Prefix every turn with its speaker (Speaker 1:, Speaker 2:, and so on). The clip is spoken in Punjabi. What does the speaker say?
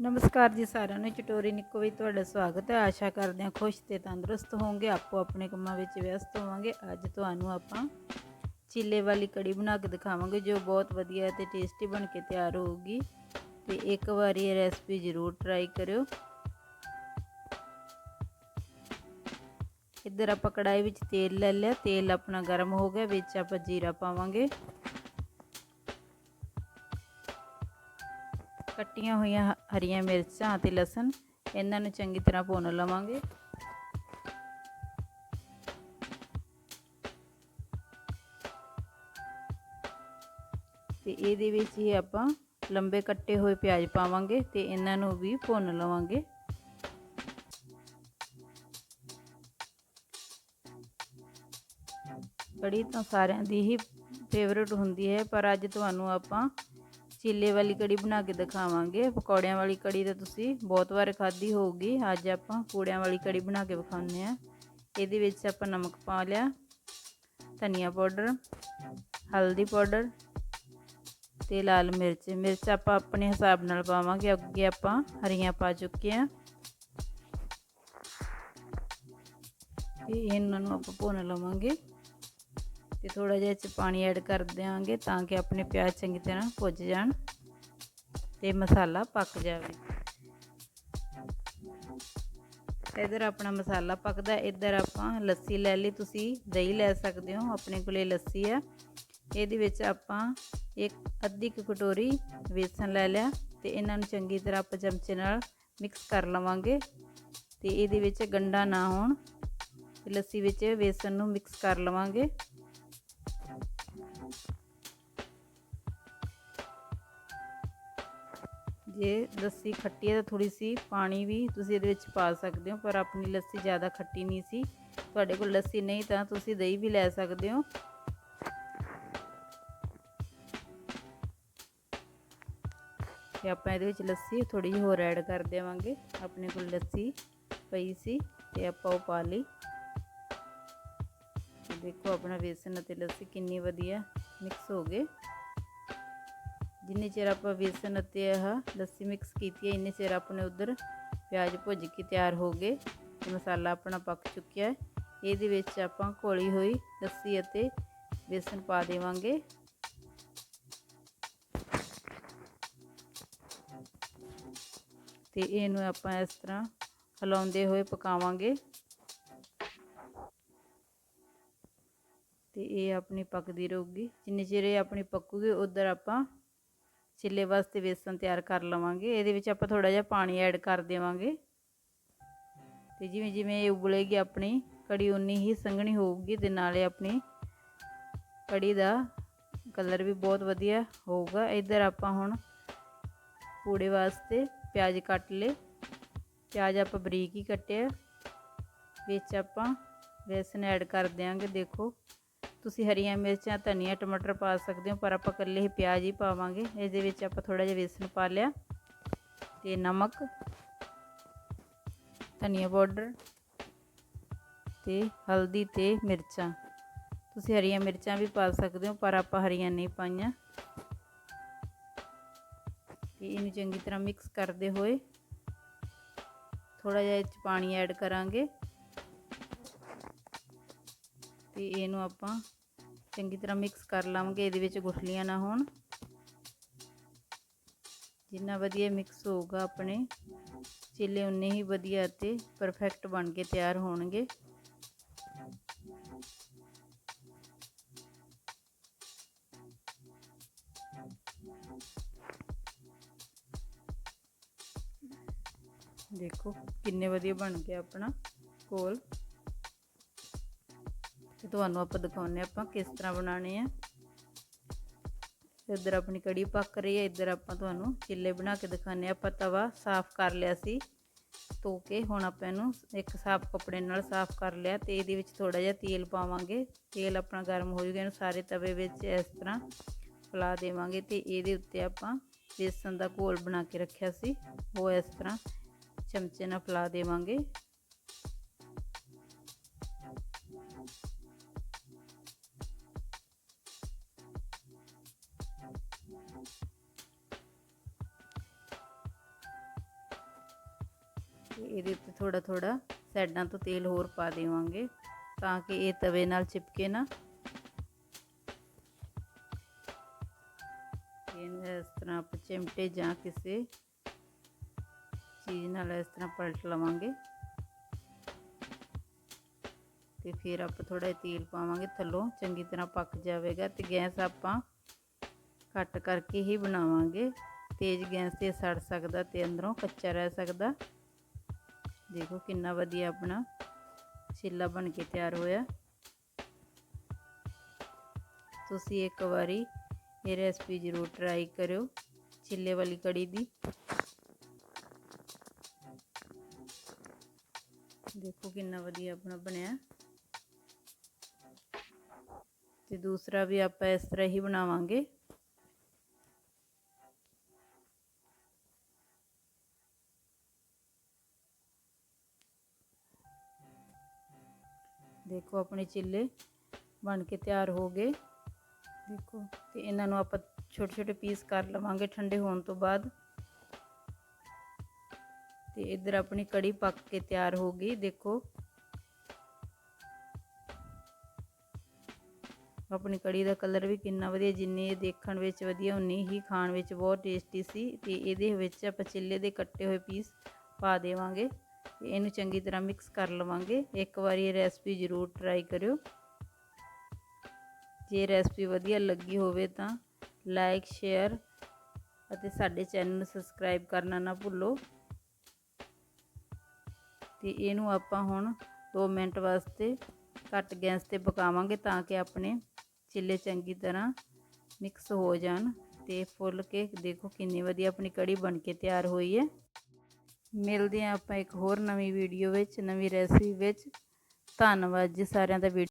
Speaker 1: ਨਮਸਕਾਰ ਜੀ ਸਾਰਿਆਂ ਨੂੰ, ਚਟੋਰੀ ਨਿੱਕੋ ਵਿੱਚ ਤੁਹਾਡਾ ਸਵਾਗਤ ਹੈ। ਆਸ਼ਾ ਕਰਦੇ ਹਾਂ ਖੁਸ਼ ਤੇ ਤੰਦਰੁਸਤ ਹੋਵੋਗੇ, ਆਪੋ ਆਪਣੇ ਕੰਮਾਂ ਵਿੱਚ ਵਿਅਸਤ ਹੋਵਾਂਗੇ। ਅੱਜ ਤੁਹਾਨੂੰ ਆਪਾਂ ਚੀਲੇ ਵਾਲੀ ਕੜੀ ਬਣਾ ਕੇ ਦਿਖਾਵਾਂਗੇ, ਜੋ ਬਹੁਤ ਵਧੀਆ ਤੇ ਟੇਸਟੀ ਬਣ ਕੇ ਤਿਆਰ ਹੋਊਗੀ। ਤੇ ਇੱਕ ਵਾਰੀ ਇਹ ਰੈਸਪੀ ਜ਼ਰੂਰ ਟਰਾਈ ਕਰਿਓ। ਇੱਧਰ ਆਪਾਂ ਕੜਾਈ ਵਿੱਚ ਤੇਲ ਲੈ ਲਿਆ। ਤੇਲ ਆਪਣਾ ਗਰਮ ਹੋ ਗਿਆ, ਵਿੱਚ ਆਪਾਂ ਜੀਰਾ ਪਾਵਾਂਗੇ। ਕੱਟੀਆਂ ਹੋਈਆਂ ਹਰੀਆਂ ਮਿਰਚਾਂ ਅਤੇ ਲਸਣ ਇਹਨਾਂ ਨੂੰ ਚੰਗੀ ਤਰ੍ਹਾਂ ਭੁੰਨ ਲਵਾਂਗੇ। ਤੇ ਇਹਦੇ ਵਿੱਚ ਹੀ ਆਪਾਂ ਲੰਬੇ ਕੱਟੇ ਹੋਏ ਪਿਆਜ਼ ਪਾਵਾਂਗੇ ਤੇ ਇਹਨਾਂ ਨੂੰ ਵੀ ਭੁੰਨ ਲਵਾਂਗੇ। ਕੜੀ ਤਾਂ ਸਾਰਿਆਂ ਦੀ ਹੀ ਫੇਵਰੇਟ ਹੁੰਦੀ ਹੈ, ਪਰ ਅੱਜ ਤੁਹਾਨੂੰ ਆਪਾਂ ਚੀਲੇ ਵਾਲੀ ਕੜੀ ਬਣਾ ਕੇ ਦਿਖਾਵਾਂਗੇ। ਪਕੌੜਿਆਂ ਵਾਲੀ ਕੜੀ ਤਾਂ ਤੁਸੀਂ ਬਹੁਤ ਵਾਰ ਖਾਧੀ ਹੋਊਗੀ। ਅੱਜ ਆਪਾਂ ਪੂੜਿਆਂ ਵਾਲੀ ਕੜੀ ਬਣਾ ਕੇ ਵਿਖਾਉਂਦੇ ਆ ਇਹਦੇ ਵਿੱਚ ਆਪਾਂ ਨਮਕ ਪਾ ਲਿਆ, ਧਨੀਆ ਪਾਊਡਰ, ਹਲਦੀ ਪਾਊਡਰ ਤੇ ਲਾਲ ਮਿਰਚ। ਮਿਰਚ ਆਪਾਂ ਆਪਣੇ ਹਿਸਾਬ ਨਾਲ ਪਾਵਾਂਗੇ। ਅੱਗੇ ਆਪਾਂ ਹਰੀਆਂ ਪਾ ਚੁੱਕੇ ਆ ਤੇ ਇਹਨਾਂ ਨੂੰ ਆਪਾਂ ਭੁੰਨ ਲਵਾਂਗੇ। ਤੇ ਥੋੜਾ ਜਿਹਾ ਚ ਪਾਣੀ ਐਡ ਕਰ ਦਿਆਂਗੇ ਤਾਂ ਕਿ ਆਪਣੇ ਪਿਆਜ਼ ਚੰਗੀ ਤਰ੍ਹਾਂ ਭੁੱਜ ਜਾਣ ਤੇ ਮਸਾਲਾ ਪੱਕ ਜਾਵੇ। ਇਧਰ ਆਪਣਾ ਮਸਾਲਾ ਪੱਕਦਾ, ਇਧਰ ਆਪਾਂ ਲੱਸੀ ਲੈ ਲਈ, ਤੁਸੀਂ ਦਹੀਂ ਲੈ ਸਕਦੇ ਹੋ, ਆਪਣੇ ਕੋਲੇ ਲੱਸੀ ਆ। ਇਹਦੇ ਵਿੱਚ ਆਪਾਂ ਇੱਕ ਅੱਧੀ ਕੁ ਕਟੋਰੀ ਵੇਸਣ ਲੈ ਲਿਆ ਤੇ ਇਹਨਾਂ ਨੂੰ ਚੰਗੀ ਤਰ੍ਹਾਂ ਆਪਾਂ ਚਮਚੇ ਨਾਲ ਮਿਕਸ ਕਰ ਲਵਾਂਗੇ ਤੇ ਇਹਦੇ ਵਿੱਚ ਗੰਡਾ ਨਾ ਹੋਣ ਲੱਸੀ ਵਿੱਚ ਵੇਸਣ ਨੂੰ ਮਿਕਸ ਕਰ ਲਵਾਂਗੇ। ਜੇ ਲੱਸੀ ਖੱਟੀ ਹੈ ਤਾਂ ਥੋੜੀ ਸੀ, ਪਾਣੀ ਵੀ ਤੁਸੀਂ ਇਹਦੇ ਵਿੱਚ ਪਾ ਸਕਦੇ ਹੋ, ਪਰ ਆਪਣੀ ਲੱਸੀ ਜ਼ਿਆਦਾ ਖੱਟੀ ਨਹੀਂ ਸੀ। ਤੁਹਾਡੇ ਕੋਲ ਲੱਸੀ ਨਹੀਂ ਤਾਂ ਤੁਸੀਂ ਦਹੀਂ ਵੀ ਲੈ ਸਕਦੇ ਹੋ। ਤੇ ਆਪਾਂ ਇਹਦੇ ਵਿੱਚ ਲੱਸੀ ਥੋੜੀ ਜਿਹੀ ਹੋਰ ਐਡ ਕਰ ਦੇਵਾਂਗੇ। ਆਪਣੇ ਕੋਲ ਲੱਸੀ ਪਈ ਸੀ ਤੇ ਆਪਾਂ ਉਹ ਪਾ ਲਈ। ਦੇਖੋ ਆਪਣਾ ਵੇਸਣ ਅਤੇ ਲੱਸੀ ਕਿੰਨੀ ਵਧੀਆ ਮਿਕਸ ਹੋ ਗਏ। ਜਿੰਨੇ ਚਿਰ ਆਪਾਂ ਵੇਸਣ ਅਤੇ ਆਹ ਲੱਸੀ ਮਿਕਸ ਕੀਤੀ ਹੈ, ਇੰਨੇ ਚਿਰ ਆਪਣੇ ਉਧਰ ਪਿਆਜ਼ ਭੁੱਜ ਕੇ ਤਿਆਰ ਹੋ ਗਏ ਤੇ ਮਸਾਲਾ ਆਪਣਾ ਪੱਕ ਚੁੱਕਿਆ ਹੈ। ਇਹਦੇ ਵਿੱਚ ਆਪਾਂ ਘੋਲੀ ਹੋਈ ਲੱਸੀ ਅਤੇ ਵੇਸਣ ਪਾ ਦੇਵਾਂਗੇ। ਤੇ ਇਹਨੂੰ ਆਪਾਂ ਇਸ ਤਰ੍ਹਾਂ ਹਿਲਾਉਂਦੇ ਹੋਏ ਪਕਾਵਾਂਗੇ। ਤੇ ਇਹ ਆਪਣੀ ਪੱਕਦੀ ਰਹੂਗੀ। ਜਿੰਨੇ ਚਿਰ ਇਹ ਆਪਣੀ ਪੱਕੂਗੀ, ਉਧਰ ਆਪਾਂ ਚਿੱਲੇ ਵਾਸਤੇ ਬੇਸਨ ਤਿਆਰ ਕਰ ਲਵਾਂਗੇ, ਇਹਦੇ ਵਿੱਚ ਆਪਾਂ ਥੋੜਾ ਜਿਹਾ ਪਾਣੀ ਐਡ ਕਰ ਦੇਵਾਂਗੇ। ਤੇ ਜਿਵੇਂ ਜਿਵੇਂ ਇਹ ਉਬਲੇਗੀ ਆਪਣੀ, ਕੜੀ ਉਨੀ ਹੀ ਸੰਘਣੀ ਹੋਊਗੀ ਤੇ ਨਾਲੇ ਆਪਣੀ ਕੜੀ ਦਾ ਕਲਰ ਵੀ ਬਹੁਤ ਵਧੀਆ ਹੋਊਗਾ। ਇਧਰ ਆਪਾਂ ਹੁਣ ਪੂੜੇ ਵਾਸਤੇ ਪਿਆਜ਼ ਕੱਟ ਲਏ। ਪਿਆਜ਼ ਆਪਾਂ ਬਰੀਕ ਹੀ ਕੱਟਿਆ। ਵਿੱਚ ਆਪਾਂ ਬੇਸਨ ਐਡ ਕਰ ਦਿਆਂਗੇ, ਦੇਖੋ। ਤੁਸੀਂ ਹਰੀਆਂ ਮਿਰਚਾਂ, ਧਨੀਆ, ਟਮਾਟਰ ਪਾ ਸਕਦੇ ਹੋ, ਪਰ ਆਪਾਂ ਇਕੱਲੇ ਹੀ ਪਿਆਜ਼ ਹੀ ਪਾਵਾਂਗੇ। ਇਸ ਦੇ ਵਿੱਚ ਆਪਾਂ ਥੋੜਾ ਜਿਹਾ ਵੇਸਣ ਪਾ ਲਿਆ ਤੇ ਨਮਕ, ਧਨੀਆ ਪਾਊਡਰ ਤੇ ਹਲਦੀ ਤੇ ਮਿਰਚਾਂ। ਤੁਸੀਂ ਹਰੀਆਂ ਮਿਰਚਾਂ ਵੀ ਪਾ ਸਕਦੇ ਹੋ, ਪਰ ਆਪਾਂ ਹਰੀਆਂ ਨਹੀਂ ਪਾਈਆਂ। ਤੇ ਇਹਨੂੰ ਚੰਗੀ ਤਰ੍ਹਾਂ ਮਿਕਸ ਕਰਦੇ ਹੋਏ ਥੋੜਾ ਜਿਹਾ ਇਹ ਚ ਪਾਣੀ ਐਡ ਕਰਾਂਗੇ। ਤੇ ਇਹਨੂੰ ਆਪਾਂ ਚੰਗੀ ਤਰ੍ਹਾਂ ਮਿਕਸ ਕਰ ਲਵਾਂਗੇ ਇਹਦੇ ਵਿੱਚ ਗੁਠਲੀਆਂ ਨਾ ਹੋਣ। ਜਿੰਨਾ ਵਧੀਆ ਮਿਕਸ ਹੋਊਗਾ ਆਪਣੇ, ਚਿੱਲੇ ਉਨੇ ਹੀ ਵਧੀਆ ਤੇ ਪਰਫੈਕਟ ਬਣ ਕੇ ਤਿਆਰ ਹੋਣਗੇ। ਦੇਖੋ ਕਿੰਨੇ ਵਧੀਆ ਬਣ ਗਿਆ ਆਪਣਾ ਕੋਲ। ਤੁਹਾਨੂੰ ਆਪਾਂ ਦਿਖਾਉਨੇ ਆਪਾਂ ਕਿਸ ਤਰ੍ਹਾਂ ਬਣਾਉਣੇ ਆ। ਇੱਧਰ ਆਪਣੀ ਕੜੀ ਪੱਕ ਰਹੀ ਹੈ, ਇੱਧਰ ਆਪਾਂ ਤੁਹਾਨੂੰ ਚਿੱਲੇ ਬਣਾ ਕੇ ਦਿਖਾਣੇ ਆਪਾਂ ਤਵਾ ਸਾਫ਼ ਕਰ ਲਿਆ ਸੀ, ਧੋ ਕੇ ਹੁਣ ਆਪਾਂ ਇਹਨੂੰ ਇੱਕ ਸਾਫ਼ ਕੱਪੜੇ ਨਾਲ ਸਾਫ਼ ਕਰ ਲਿਆ। ਤੇ ਇਹਦੇ ਵਿੱਚ ਥੋੜਾ ਜਿਹਾ ਤੇਲ ਪਾਵਾਂਗੇ। ਤੇਲ ਆਪਣਾ ਗਰਮ ਹੋ ਜੂਗਾ ਇਹਨੂੰ ਸਾਰੇ ਤਵੇ ਵਿੱਚ ਇਸ ਤਰ੍ਹਾਂ ਫਲਾ ਦੇਵਾਂਗੇ। ਤੇ ਇਹਦੇ ਉੱਤੇ ਆਪਾਂ ਬੇਸਨ ਦਾ ਘੋਲ ਬਣਾ ਕੇ ਰੱਖਿਆ ਸੀ, ਉਹ ਇਸ ਤਰ੍ਹਾਂ ਚਮਚੇ ਨਾਲ ਫਲਾ ਦੇਵਾਂਗੇ। ਇਹਦੇ ਉੱਤੇ ਥੋੜਾ ਥੋੜਾ ਸਾਈਡਾਂ ਤੋਂ ਤੇਲ ਹੋਰ ਪਾ ਦੇਵਾਂਗੇ ਤਾਂ ਕਿ ਇਹ ਤਵੇ ਨਾਲ ਚਿਪਕੇ ਨਾ। ਇਸ ਤਰ੍ਹਾਂ ਆਪਾਂ ਚਿਮਟੇ ਜਾਂ ਕਿਸੇ ਚੀਜ਼ ਨਾਲ ਇਸ ਤਰ੍ਹਾਂ ਪਲਟ ਲਵਾਂਗੇ। ਤੇ ਫਿਰ ਆਪਾਂ ਥੋੜਾ ਤੇਲ ਪਾਵਾਂਗੇ ਥੱਲੋਂ, ਚੰਗੀ ਤਰ੍ਹਾਂ ਪੱਕ ਜਾਵੇਗਾ ਤੇ ਗੈਸ ਆਪਾਂ ਘੱਟ ਕਰਕੇ ਹੀ ਬਣਾਵਾਂਗੇ। ਤੇਜ਼ ਗੈਸ ਤੇ ਸੜ ਸਕਦਾ ਤੇ ਅੰਦਰੋਂ ਕੱਚਾ ਰਹਿ ਸਕਦਾ। ਦੇਖੋ ਕਿੰਨਾ ਵਧੀਆ ਆਪਣਾ ਚਿੱਲਾ ਬਣ ਕੇ ਤਿਆਰ ਹੋਇਆ ਤੁਸੀਂ ਇੱਕ ਵਾਰੀ ਇਹ ਰੈਸਪੀ ਜ਼ਰੂਰ ਟਰਾਈ ਕਰਿਓ ਚਿੱਲੇ ਵਾਲੀ ਕੜੀ ਦੀ ਦੇਖੋ ਕਿੰਨਾ ਵਧੀਆ ਆਪਣਾ ਬਣਿਆ ਤੇ ਦੂਸਰਾ ਵੀ ਆਪਾਂ ਇਸ ਤਰ੍ਹਾਂ ਹੀ ਬਣਾਵਾਂਗੇ ਦੇਖੋ ਆਪਣੇ ਚਿੱਲੇ ਬਣ ਕੇ ਤਿਆਰ ਹੋ ਗਏ। ਦੇਖੋ, ਤੇ ਇਹਨਾਂ ਨੂੰ ਆਪਾਂ ਛੋਟੇ ਛੋਟੇ ਪੀਸ ਕਰ ਲਵਾਂਗੇ ਠੰਡੇ ਹੋਣ ਤੋਂ ਬਾਅਦ। ਤੇ ਇੱਧਰ ਆਪਣੀ ਕੜੀ ਪੱਕ ਕੇ ਤਿਆਰ ਹੋ ਗਈ, ਦੇਖੋ। ਆਪਣੀ ਕੜੀ ਦਾ ਕਲਰ ਵੀ ਕਿੰਨਾ ਵਧੀਆ, ਜਿੰਨੀ ਇਹ ਦੇਖਣ ਵਿੱਚ ਵਧੀਆ, ਉਨੀ ਹੀ ਖਾਣ ਵਿੱਚ ਬਹੁਤ ਟੇਸਟੀ ਸੀ। ਤੇ ਇਹਦੇ ਵਿੱਚ ਆਪਾਂ ਚਿੱਲੇ ਦੇ ਕੱਟੇ ਹੋਏ ਪੀਸ ਪਾ ਦੇਵਾਂਗੇ। ਇਹਨੂੰ ਚੰਗੀ ਤਰ੍ਹਾਂ ਮਿਕਸ ਕਰ ਲਵਾਂਗੇ। ਇੱਕ ਵਾਰੀ ਇਹ ਰੈਸਪੀ ਜ਼ਰੂਰ ਟਰਾਈ ਕਰਿਓ। ਜੇ ਰੈਸਪੀ ਵਧੀਆ ਲੱਗੀ ਹੋਵੇ ਤਾਂ ਲਾਈਕ ਸ਼ੇਅਰ ਅਤੇ ਸਾਡੇ ਚੈਨਲ ਨੂੰ ਸਬਸਕ੍ਰਾਈਬ ਕਰਨਾ ਨਾ ਭੁੱਲੋ। ਤੇ ਇਹਨੂੰ ਆਪਾਂ ਹੁਣ 2 ਮਿੰਟ ਵਾਸਤੇ ਘੱਟ ਗੈਸ ਤੇ ਪਕਾਵਾਂਗੇ ਤਾਂ ਕਿ ਆਪਣੇ ਚਿੱਲੇ ਚੰਗੀ ਤਰ੍ਹਾਂ ਮਿਕਸ ਹੋ ਜਾਣ ਤੇ ਫੁੱਲ ਕੇ ਦੇਖੋ ਕਿੰਨੀ ਵਧੀਆ ਆਪਣੀ ਕੜੀ ਬਣ ਕੇ ਤਿਆਰ ਹੋਈ ਹੈ। ਮਿਲਦੇ ਹਾਂ ਆਪਾਂ ਇੱਕ ਹੋਰ ਨਵੀਂ ਵੀਡੀਓ ਵਿੱਚ, ਨਵੀਂ ਰੈਸਪੀ ਵਿੱਚ। ਧੰਨਵਾਦ ਜੀ ਸਾਰਿਆਂ ਦਾ